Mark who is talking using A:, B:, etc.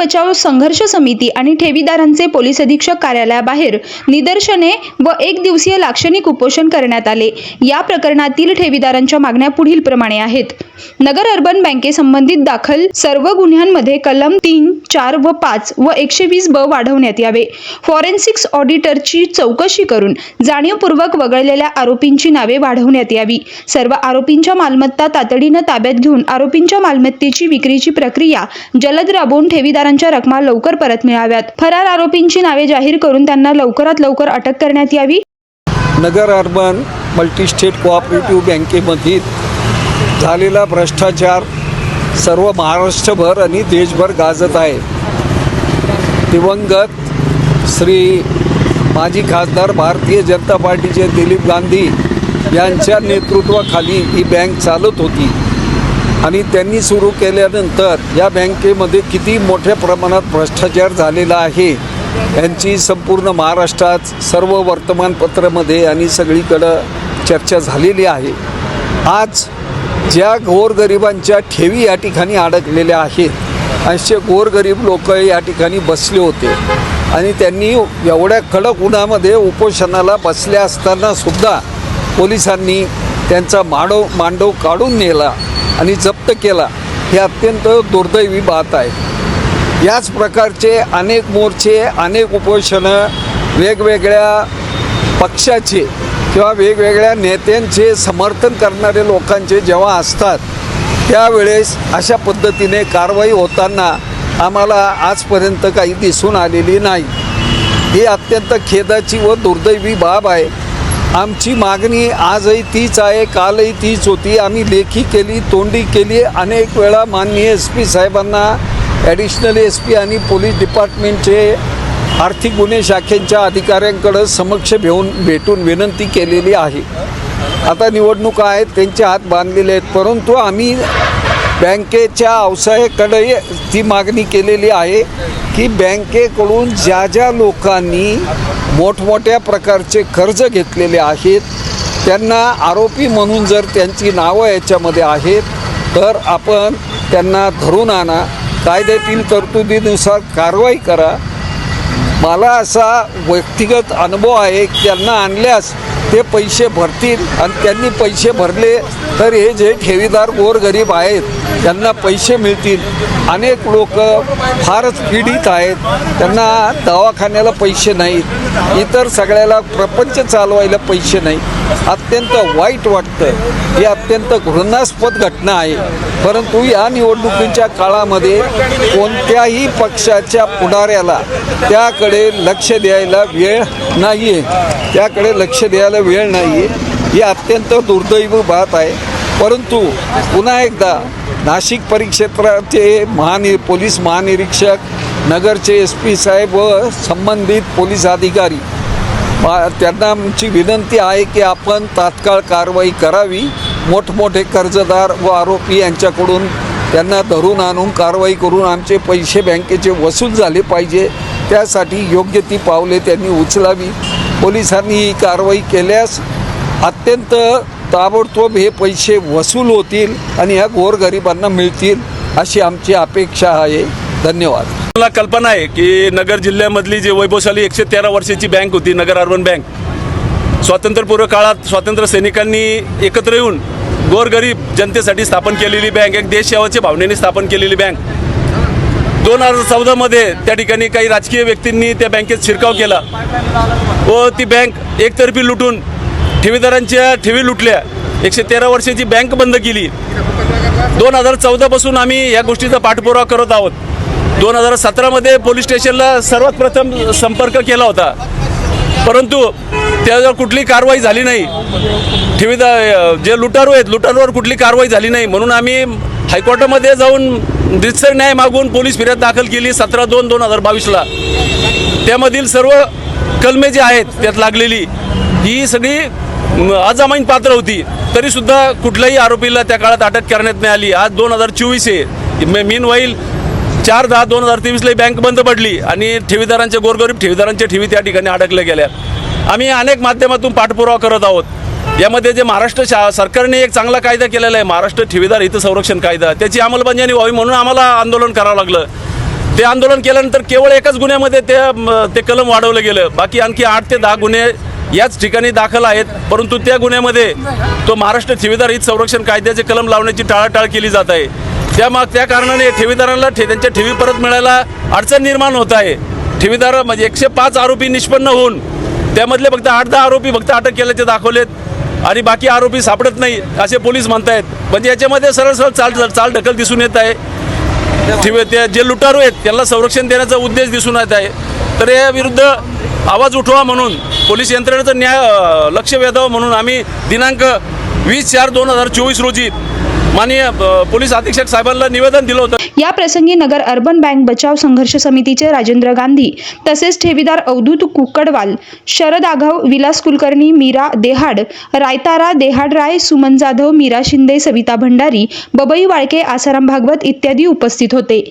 A: बचाव संघर्ष समिती आणि ठेवीदारांचे पोलीस अधीक्षक कार्यालयाबाहेर निदर्शने व एक दिवसीय लाक्षणिक उपोषण करण्यात आले. या प्रकरणातील ठेवीदारांच्या मागण्या पुढील प्रमाणे आहेत. नगर अर्बन बँकेसंबंधित दाखल सर्व गुन्ह्यांमध्ये कलम तीन चार व पाच व एकशे वीस ब वाढवण्यात यावे. फॉरेन्सिक्स ऑडिटरची चौकशी करून जाणीवपूर्वक वगळलेल्या आरोपींची नावे वाढवण्यात यावी. सर्व आरोपींच्या मालमत्ता तातडीनं ताब्यात घेऊन आरोपींच्या मालमत्तेची विक्रीची प्रक्रिया जलद राबवून ठेवीदारांच्या रकमा लवकर परत मिळाव्यात. फरार आरोपींची नावे जाहीर करून त्यांना लवकरात लवकर अटक करण्यात यावी.
B: नगर अर्बन मल्टीस्टेट कोऑपरेटिव्ह बँकेमधील झालेला भ्रष्टाचार सर्व महाराष्ट्रभर आणि देशभर गाजत आहे. दिवंगत श्री माजी खासदार भारतीय जनता पार्टीचे दिलीप गांधी यांच्या नेतृत्वाखाली ही बँक चालत होती. आणि त्यांनी सुरू केल्यानंतर या बँकेमध्ये किती मोठ्या प्रमाणात भ्रष्टाचार झालेला आहे यांची संपूर्ण महाराष्ट्रात सर्व वर्तमानपत्रामध्ये आणि सगळीकडं चर्चा झालेली आहे. आज ज्या गोरगरिबांच्या ठेवी या ठिकाणी अडकलेल्या आहेत असे गोरगरीब लोक या ठिकाणी बसले होते आणि त्यांनी एवढ्या कडक उन्हामध्ये उपोषणाला बसल्या असताना सुद्धा पोलिसांनी त्यांचा मांडव मांडव काढून नेला. आणि जप्त केला. हे अत्यंत दुर्दैवी बात आहे. याच प्रकारचे अनेक मोर्चे अनेक उपोषणं वेगवेगळ्या पक्षाचे किंवा वेगवेगळ्या नेत्यांचे समर्थन करणारे लोकांचे जेव्हा असतात त्यावेळेस अशा पद्धतीने कारवाई होताना आम्हाला आजपर्यंत काही दिसून आलेली नाही. ही अत्यंत खेदाची व दुर्दैवी बाब आहे. आमची मागणी आजही तीच आहे कालही तीच होती. आम्ही लेखी केली तोंडी केली. अनेक वेळा माननीय एस पी साहेबांना ॲडिशनल एस पी आणि पोलीस डिपार्टमेंटचे आर्थिक गुन्हे शाखेच्या अधिकाऱ्यांकडं समक्ष भेऊन भेटून विनंती केलेली आहे. आता निवडणुका आहेत त्यांचे हात बांधलेले आहेत. परंतु आम्ही बँकेच्या अवसायाकडे ती मागणी केलेली आहे की बँकेकडून ज्या ज्या लोकांनी मोठमोठ्या प्रकारचे कर्ज घेतलेले आहेत त्यांना आरोपी म्हणून जर त्यांची नावं याच्यामध्ये आहेत तर आपण त्यांना धरून आणा. कायद्यातील तरतुदीनुसार कारवाई करा. मला असा व्यक्तिगत अनुभव आहे की त्यांना आणल्यास ते पैसे भरतील आणि त्यांनी पैसे भरले तर हे जे ठेवीदार गोरगरीब आहेत त्यांना पैसे मिळतील. अनेक लोक फारच पीडित आहेत त्यांना दवाखान्याला पैसे नाहीत. इतर सगळ्याला प्रपंच चालवायला पैसे नाही अत्यंत वाईट वाटतं. ही अत्यंत घृणास्पद घटना आहे. परंतु या निवडणुकीच्या काळामध्ये कोणत्याही पक्षाच्या पुढाऱ्याला त्याकडे लक्ष द्यायला वेळ नाही आहे त्याकडे लक्ष द्यायला वेळ नाही आहे ही अत्यंत दुर्दैवी बात आहे. परंतु पुन्हा एकदा नाशिक परिक्षेत्राचे महानि पोलीस महानिरीक्षक नगरचे एस पी साहेब व संबंधित पोलीस अधिकारी त्यांना आमची विनंती आहे की आपण तात्काळ कारवाई करावी. मोठमोठे कर्जदार व आरोपी यांच्याकडून त्यांना धरून आणून कारवाई करून आमचे पैसे बँकेचे वसूल झाले पाहिजे. त्यासाठी योग्य ती पावले त्यांनी उचलावी. पोलिसांनी ही कारवाई केल्यास अत्यंत ताबडतोब हे पैसे वसूल होतील आणि ह्या गोरगरिबांना मिळतील अशी आमची अपेक्षा आहे. धन्यवाद.
C: मला कल्पना आहे की नगर जिल्ह्यामधली जी वैभवशाली एकशे तेरा वर्षाची बँक होती नगर अर्बन बँक स्वातंत्र्यपूर्व काळात स्वातंत्र्य सैनिकांनी एकत्र येऊन गोरगरीब जनतेसाठी स्थापन केलेली बँक एक देशसेवाच्या भावनेने स्थापन केलेली बँक दोन हजार चौदामध्ये त्या ठिकाणी काही राजकीय व्यक्तींनी त्या बँकेत शिरकाव केला व ती बँक एकतर्फी लुटून ठेवीदारांच्या ठेवी लुटल्या. एकशे तेरा वर्षाची बँक बंद केली. दोन हजार चौदापासून आम्ही या गोष्टीचा पाठपुरावा करत आहोत. दोन हजार सतरामध्ये पोलीस स्टेशनला सर्वात प्रथम संपर्क केला होता. परंतु त्यावर कुठली कारवाई झाली नाही. ठेवीदार जे लुटारू आहेत लुटारूवर कुठली कारवाई झाली नाही. म्हणून आम्ही हायकोर्टामध्ये जाऊन रितसर न्याय मागून पोलीस फिर्याद दाखल केली सतरा दोन दोन हजार बावीसला. त्यामधील सर्व कलमे जे आहेत त्यात लागलेली ही सगळी अजामाईन पात्र होती. तरीसुद्धा कुठल्याही आरोपीला त्या काळात अटक करण्यात नाही आली. आज दोन हजार चोवीस आहे. मीन वाईल चार दहा दोन हजार तेवीसला बँक बंद पडली आणि ठेवीदारांच्या गोरगरीब ठेवीदारांच्या ठेवी त्या ठिकाणी अडकल्या गेल्या. आम्ही अनेक माध्यमातून पाठपुरावा करत आहोत. यामध्ये जे महाराष्ट्र शा सरकारने एक चांगला कायदा केलेला आहे महाराष्ट्र ठेवीदार हित संरक्षण कायदा. त्याची अंमलबजावणी व्हावी म्हणून आम्हाला आंदोलन करावं लागलं. ते आंदोलन केल्यानंतर केवळ एकाच गुन्ह्यामध्ये ते ते कलम वाढवलं गेलं. बाकी आणखी आठ ते दहा गुन्हे याच ठिकाणी दाखल आहेत. परंतु त्या गुन्ह्यामध्ये तो महाराष्ट्र ठेवीदार हित संरक्षण कायद्याचे कलम लावण्याची टाळाटाळ केली जात आहे. त्या माग त्या कारणाने ठेवीदारांना ठे त्यांच्या ठेवी परत मिळायला अडचण निर्माण होत आहे. ठेवीदार म्हणजे एकशे पाच आरोपी निष्पन्न होऊन त्यामधले फक्त आठ दहा आरोपी फक्त अटक केल्याचे दाखवलेत. आणि बाकी आरोपी सापडत नाही असे पोलीस म्हणतायत. म्हणजे याच्यामध्ये सरळ सरळ चाल चाल ढकल दिसून येत आहे. ठेवे ते जे लुटारू आहेत त्यांना संरक्षण देण्याचा उद्देश दिसून येत आहे. तर या विरुद्ध आवाज उठवा म्हणून पोलीस यंत्रणेचं न्याय लक्ष वेधावं म्हणून आम्ही दिनांक वीस चार दोन हजार चोवीस रोजी माननीय पोलीस अधीक्षक साहेबांना निवेदन दिलं होतं.
A: या प्रसंगी नगर अर्बन बँक बचाव संघर्ष समितीचे राजेंद्र गांधी तसेच ठेवीदार अवधूत कुकडवाल शरद आघाव विलास कुलकर्णी मीरा देहाड रायतारा देहाड राय सुमन जाधव मीरा शिंदे सविता भंडारी बबई वाळके आसाराम भागवत इत्यादी उपस्थित होते.